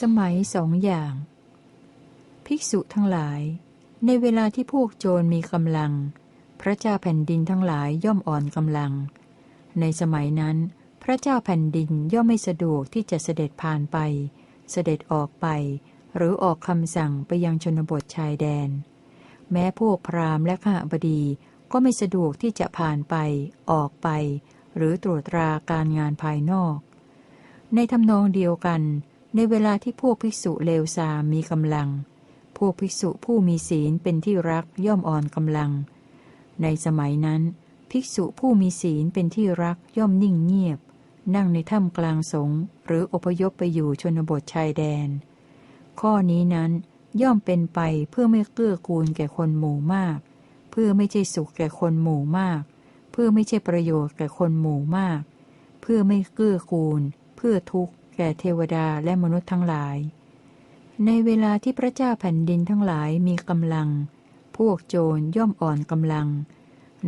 สมัยสองอย่าง ภิกษุทั้งหลาย ในเวลาที่พวกโจรมีกำลัง พระเจ้าแผ่นดินทั้งหลายย่อมอ่อนกำลัง ในสมัยนั้น พระเจ้าแผ่นดินย่อมไม่สะดวกที่จะเสด็จผ่านไป เสด็จออกไป หรือออกคำสั่งไปยังชนบทชายแดน แม้พวกพราหมณ์และข้าบดีก็ไม่สะดวกที่จะผ่านไป ออกไป หรือตรวจตราการงานภายนอก ในทำนองเดียวกัน ในเวลาที่พวกภิกษุเลวทรามมีกำลัง พวกภิกษุผู้มีศีลเป็นที่รักย่อมอ่อนกำลัง ในสมัยนั้น ภิกษุผู้มีศีลเป็นที่รักย่อมนิ่งเงียบ นั่งในถ้ำกลางสงหรืออพยพไปอยู่ชนบทชายแดน ข้อนี้นั้นย่อมเป็นไปเพื่อไม่เกื้อกูลแก่คนหมู่มาก เพื่อไม่ใช่สุขแก่คนหมู่มาก เพื่อไม่ใช่ประโยชน์แก่คนหมู่มาก เพื่อไม่เกื้อกูล เพื่อทุกข์ แก่เทวดาและมนุษย์ทั้งหลาย ในเวลาที่พระเจ้าแผ่นดินทั้งหลายมีกำลัง พวกโจรย่อมอ่อนกำลัง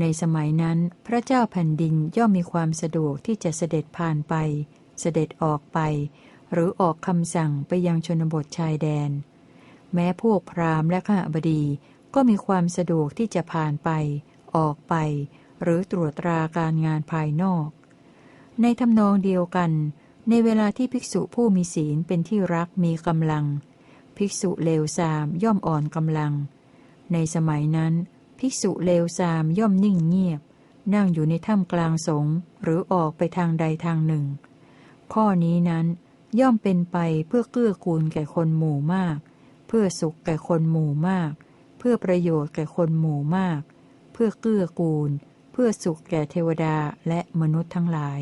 ในสมัยนั้นพระเจ้าแผ่นดินย่อมมีความสะดวกที่จะเสด็จผ่านไป เสด็จออกไป หรือออกคำสั่งไปยังชนบทชายแดน แม้พวกพราหมณ์และข้าบดีก็มีความสะดวกที่จะผ่านไป ออกไป หรือตรวจตราการงานภายนอก ในทำนองเดียวกัน ในเวลาที่ภิกษุผู้มีศีลเป็นที่รักมีกำลัง ภิกษุเลวทรามย่อมอ่อนกำลัง ในสมัยนั้น ภิกษุเลวทรามย่อมนิ่งเงียบ นั่งอยู่ในถ้ำกลางสงหรือออกไปทางใดทางหนึ่ง ข้อนี้นั้นย่อมเป็นไปเพื่อเกื้อกูลแก่คนหมู่มาก เพื่อสุขแก่คนหมู่มาก เพื่อประโยชน์แก่คนหมู่มาก เพื่อเกื้อกูล เพื่อสุขแก่เทวดาและมนุษย์ทั้งหลาย